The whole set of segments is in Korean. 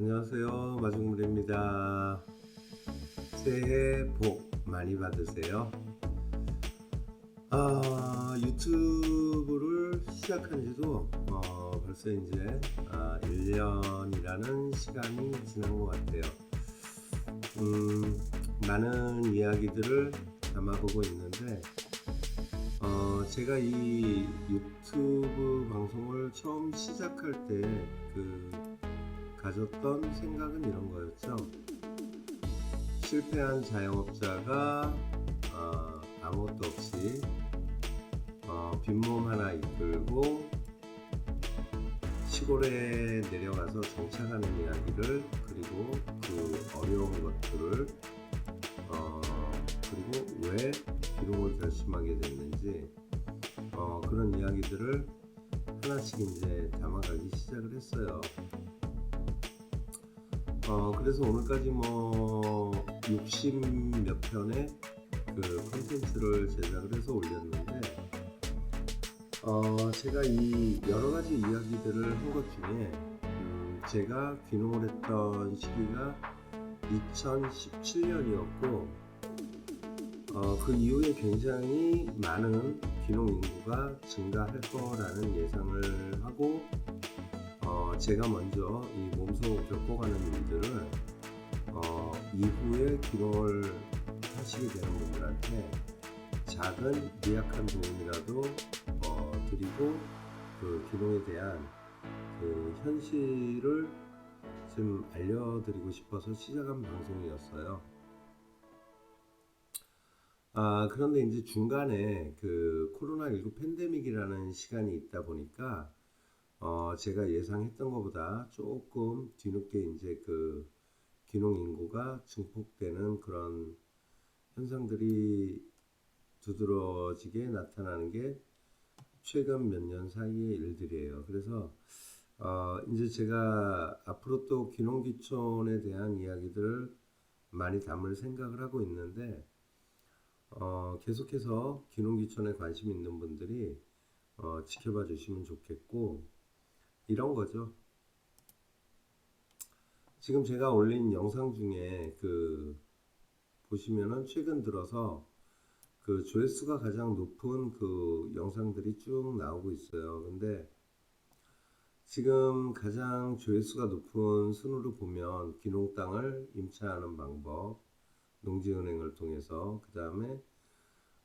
안녕하세요. 마중물입니다. 새해 복 많이 받으세요. 아, 유튜브를 시작한 지도 어, 벌써 이제 아, 1년이라는 시간이 지난 것 같아요. 음, 많은 이야기들을 담아보고 있는데, 어, 제가 이 유튜브 방송을 처음 시작할 때 그 가졌던 생각은 이런 거였죠. 실패한 자영업자가 어, 아무것도 없이 어, 빈몸 하나 이끌고 시골에 내려가서 정착하는 이야기를 그리고 그 어려운 것들을 어, 그리고 왜 기록을 결심하게 됐는지 어, 그런 이야기들을 하나씩 이제 담아가기 시작을 했어요. 어, 그래서 오늘까지 뭐 60 몇 편의 그 콘텐츠를 제작을 해서 올렸는데, 어, 제가 이 여러 가지 이야기들을 한 것 중에, 음, 제가 귀농을 했던 시기가 2017년이었고, 어, 그 이후에 굉장히 많은 귀농 인구가 증가할 거라는 예상을 하고, 어, 제가 먼저 이 몸소 겪어가는 일들을 어, 이후에 귀농을 하시게 되는 분들한테 작은 미약한 도움이라도 어, 드리고 그 귀농에 대한 그 현실을 좀 알려드리고 싶어서 시작한 방송이었어요. 아, 그런데 이제 중간에 그 코로나19 팬데믹이라는 시간이 있다 보니까 어, 제가 예상했던 것보다 조금 뒤늦게 이제 그 귀농 인구가 증폭되는 그런 현상들이 두드러지게 나타나는 게 최근 몇 년 사이의 일들이에요. 그래서 어, 이제 제가 앞으로 또 귀농귀촌에 대한 이야기들을 많이 담을 생각을 하고 있는데 어, 계속해서 귀농귀촌에 관심 있는 분들이 어, 지켜봐 주시면 좋겠고 이런 거죠. 지금 제가 올린 영상 중에 그 보시면은 최근 들어서 그 조회수가 가장 높은 그 영상들이 쭉 나오고 있어요. 근데 지금 가장 조회수가 높은 순으로 보면 귀농 땅을 임차하는 방법, 농지은행을 통해서 그 다음에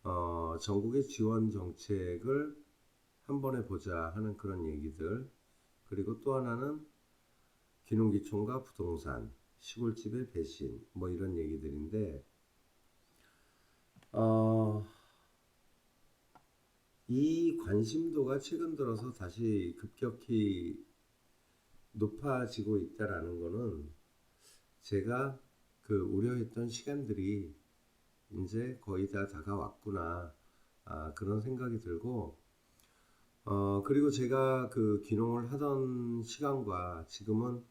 어, 전국의 지원 정책을 한 번에 보자 하는 그런 얘기들 그리고 또 하나는 귀농귀촌과 부동산, 시골집의 배신, 뭐 이런 얘기들인데, 어, 이 관심도가 최근 들어서 다시 급격히 높아지고 있다라는 거는 제가 그 우려했던 시간들이 이제 거의 다 다가왔구나, 아, 그런 생각이 들고, 어, 그리고 제가 그 귀농을 하던 시간과 지금은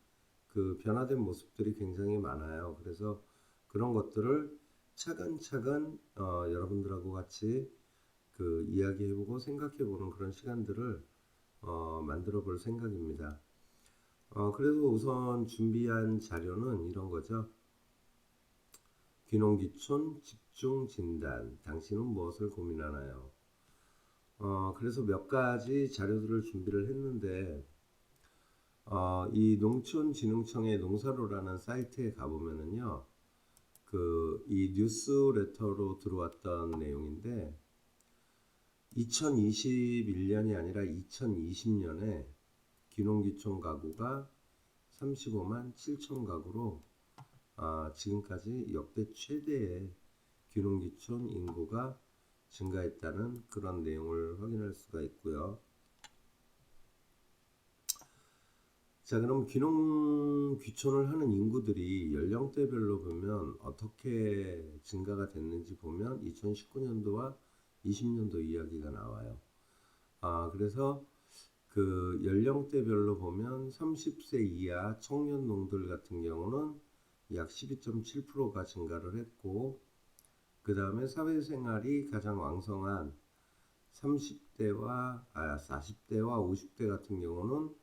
그 변화된 모습들이 굉장히 많아요. 그래서 그런 것들을 차근차근 어, 여러분들하고 같이 그 이야기해보고 생각해보는 그런 시간들을 어, 만들어 볼 생각입니다. 어, 그래서 우선 준비한 자료는 이런 거죠. 귀농귀촌 집중 진단. 당신은 무엇을 고민하나요? 어, 그래서 몇 가지 자료들을 준비를 했는데, 어, 이 농촌진흥청의 농사로라는 사이트에 가보면은요, 그, 이 뉴스레터로 들어왔던 내용인데, 2021년이 아니라 2020년에 귀농귀촌 가구가 35만 7천 가구로 아, 지금까지 역대 최대의 귀농귀촌 인구가 증가했다는 그런 내용을 확인할 수가 있고요. 자, 그럼 귀농 귀촌을 하는 인구들이 연령대별로 보면 어떻게 증가가 됐는지 보면 2019년도와 20년도 이야기가 나와요. 아, 그래서 그 연령대별로 보면 30세 이하 청년 농들 같은 경우는 약 12.7%가 증가를 했고, 그 다음에 사회생활이 가장 왕성한 30대와, 아, 40대와 50대 같은 경우는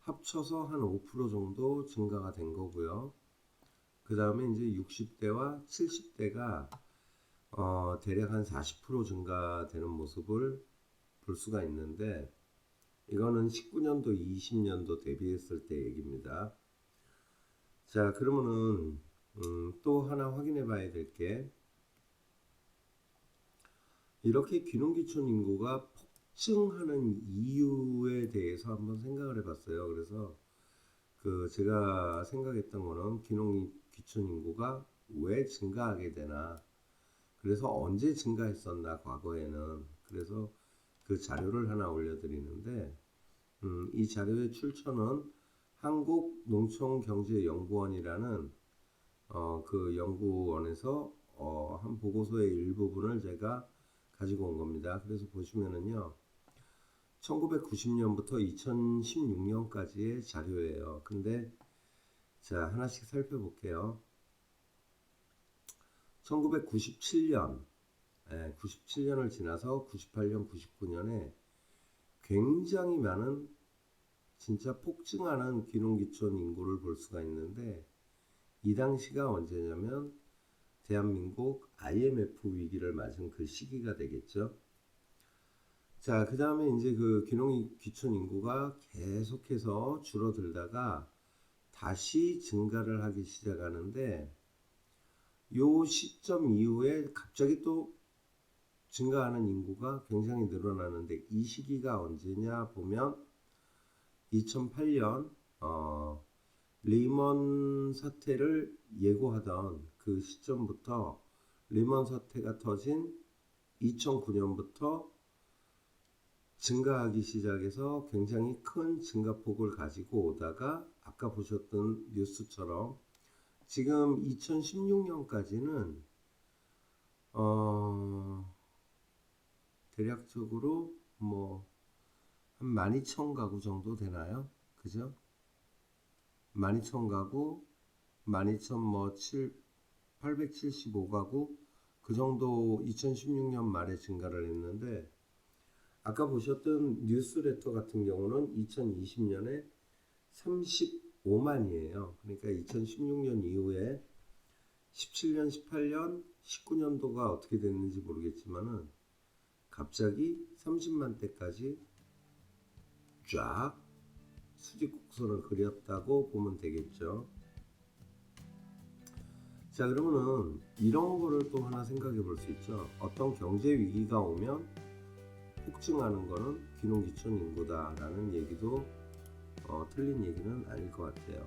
합쳐서 한 5% 정도 증가가 된 거고요. 그 다음에 이제 60대와 70대가 어, 대략 한 40% 증가되는 모습을 볼 수가 있는데 이거는 19년도, 20년도 대비했을 때 얘기입니다. 자, 그러면은 음, 또 하나 확인해 봐야 될게 이렇게 귀농귀촌 인구가 폭증하는 이유에 대해서 한번 생각을 해봤어요. 그래서 그 제가 생각했던 거는 귀농귀촌 인구가 왜 증가하게 되나 그래서 언제 증가했었나 과거에는 그래서 그 자료를 하나 올려드리는데 음, 이 자료의 출처는 한국농촌경제연구원이라는 어, 그 연구원에서 어, 한 보고서의 일부분을 제가 가지고 온 겁니다. 그래서 보시면은요. 1990년부터 2016년까지의 자료예요. 근데 자, 하나씩 살펴볼게요. 1997년, 예, 97년을 지나서 98년, 99년에 굉장히 많은 진짜 폭증하는 귀농귀촌 인구를 볼 수가 있는데 이 당시가 언제냐면 대한민국 IMF 위기를 맞은 그 시기가 되겠죠. 자, 그 다음에 이제 그 귀농 귀촌 인구가 계속해서 줄어들다가 다시 증가를 하기 시작하는데 요 시점 이후에 갑자기 또 증가하는 인구가 굉장히 늘어나는데 이 시기가 언제냐 보면 2008년 어, 리먼 사태를 예고하던 그 시점부터 리먼 사태가 터진 2009년부터 증가하기 시작해서 굉장히 큰 증가폭을 가지고 오다가 아까 보셨던 뉴스처럼 지금 2016년까지는 어 대략적으로 뭐 한 12,000가구 정도 되나요? 그죠? 12,000 가구, 12,000뭐 7, 875가구 그 정도 2016년 말에 증가를 했는데 아까 보셨던 뉴스레터 같은 경우는 2020년에 35만이에요. 그러니까 2016년 이후에 17년, 18년, 19년도가 어떻게 됐는지 모르겠지만은 갑자기 30만 대까지 쫙 수직곡선을 그렸다고 보면 되겠죠. 자, 그러면은 이런 거를 또 하나 생각해 볼 수 있죠. 어떤 경제 위기가 오면 폭증하는 거는 귀농귀촌 인구다라는 얘기도 어, 틀린 얘기는 아닐 것 같아요.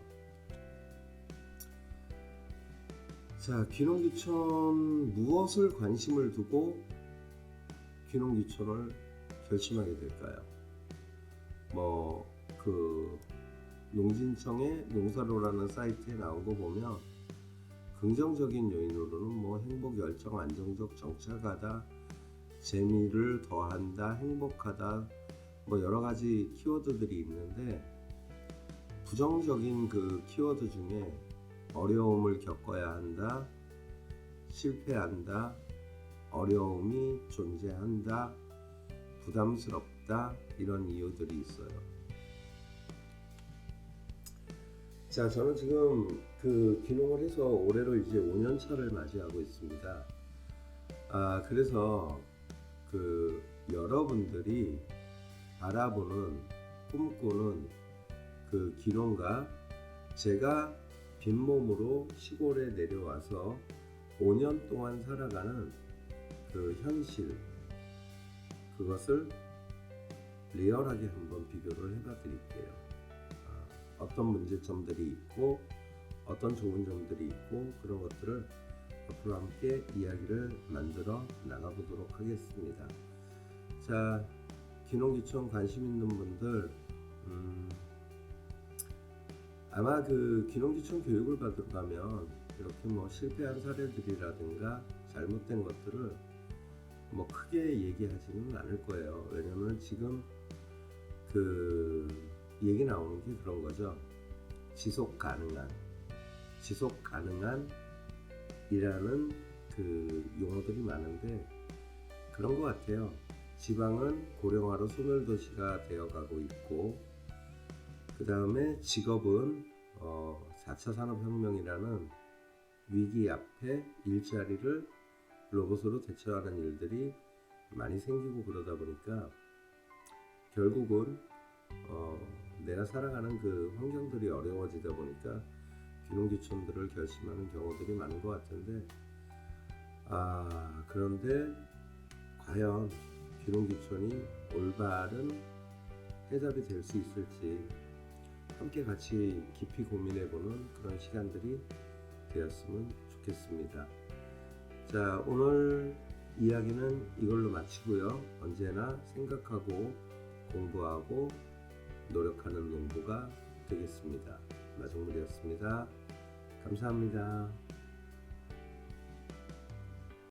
자, 귀농귀촌 무엇을 관심을 두고 귀농귀촌을 결심하게 될까요? 뭐 그 농진청의 농사로라는 사이트에 나온 거 보면 긍정적인 요인으로는 뭐 행복, 열정, 안정적, 정착하다, 재미를 더한다, 행복하다, 뭐 여러 가지 키워드들이 있는데 부정적인 그 키워드 중에 어려움을 겪어야 한다, 실패한다, 어려움이 존재한다, 부담스럽다 이런 이유들이 있어요. 자, 저는 지금 그 귀농을 해서 올해로 이제 5년 차를 맞이하고 있습니다. 아, 그래서 그 여러분들이 바라보는 꿈꾸는 그 귀농과 제가 빈몸으로 시골에 내려와서 5년 동안 살아가는 그 현실 그것을 리얼하게 한번 비교를 해봐 드릴게요. 어떤 문제점들이 있고 어떤 좋은 점들이 있고 그런 것들을 앞으로 함께 이야기를 만들어 나가보도록 하겠습니다. 자, 귀농귀촌 관심 있는 분들 음, 아마 그 귀농귀촌 교육을 받으러 가면 이렇게 뭐 실패한 사례들이라든가 잘못된 것들을 뭐 크게 얘기하지는 않을 거예요. 왜냐면 지금 그 얘기 나오는 게 그런 거죠. 지속 가능한, 지속 가능한 이라는 그 용어들이 많은데 그런 것 같아요. 지방은 고령화로 소멸도시가 되어가고 있고 그 다음에 직업은 어, 4차 산업혁명이라는 위기 앞에 일자리를 로봇으로 대처하는 일들이 많이 생기고 그러다 보니까 결국은 어, 내가 살아가는 그 환경들이 어려워지다 보니까 귀농귀촌들을 결심하는 경우들이 많은 것 같은데 아 그런데 과연 귀농귀촌이 올바른 해답이 될 수 있을지 함께 같이 깊이 고민해보는 그런 시간들이 되었으면 좋겠습니다. 자, 오늘 이야기는 이걸로 마치고요. 언제나 생각하고 공부하고 노력하는 농부가 되겠습니다. 마정물이었습니다. 감사합니다.